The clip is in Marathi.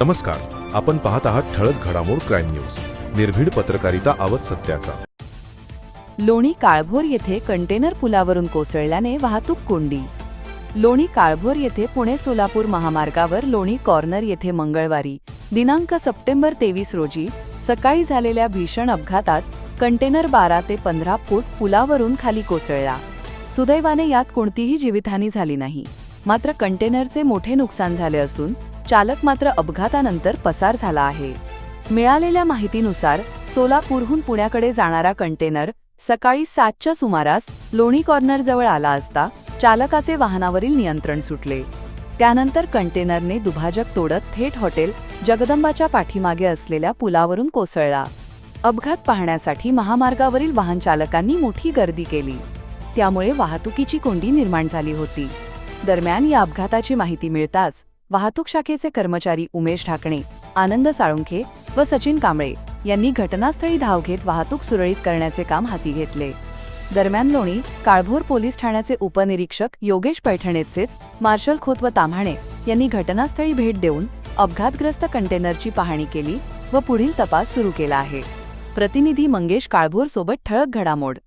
नमस्कार. आपण पाहत आहात ठळक घडामोड क्राईम न्यूज. निर्भीड पत्रकारिता आवत सत्याचा. लोणी काळभोर येथे कंटेनर पुलावरून कोसळल्याने वाहतूक कोंडी. लोणी काळभोर येथे पुणे सोलापूर महामार्गावर लोणी कॉर्नर येथे मंगळवारी दिनांक सप्टेंबर तेवीस रोजी सकाळी झालेल्या भीषण अपघातात कंटेनर बारा ते पंधरा फूट पुलावरून खाली कोसळला. सुदैवाने यात कोणतीही जीवितहानी झाली नाही. मात्र कंटेनरचे मोठे नुकसान झाले असून चालक मात्र अपघातानंतर पसार झाला आहे. मिळालेल्या माहितीनुसार सोलापूरहून पुण्याकडे जाणारा कंटेनर सकाळी सातच्या सुमारास लोणी कॉर्नरजवळ आला असता चालकाचे वाहनावरील नियंत्रण सुटले. त्यानंतर कंटेनरने दुभाजक तोडत थेट हॉटेल जगदंबाच्या पाठीमागे असलेल्या पुलावरून कोसळला. अपघात पाहण्यासाठी महामार्गावरील वाहन चालकांनी मोठी गर्दी केली. त्यामुळे वाहतुकीची कोंडी निर्माण झाली होती. दरम्यान या अपघाताची माहिती मिळताच वाहतूक शाखेचे कर्मचारी उमेश ढाकणे आनंद साळुंखे व सचिन कांबळे यांनी घटनास्थळी धाव घेत वाहतूक सुरळीत करण्याचे काम हाती घेतले. दरम्यान लोणी काळभोर पोलीस ठाण्याचे उपनिरीक्षक योगेश पैठणेचेच मार्शल खोत व ताम्हाणे यांनी घटनास्थळी भेट देऊन अपघातग्रस्त कंटेनरची पाहणी केली व पुढील तपास सुरू केला आहे. प्रतिनिधी मंगेश काळभोर सोबत ठळक घडामोड.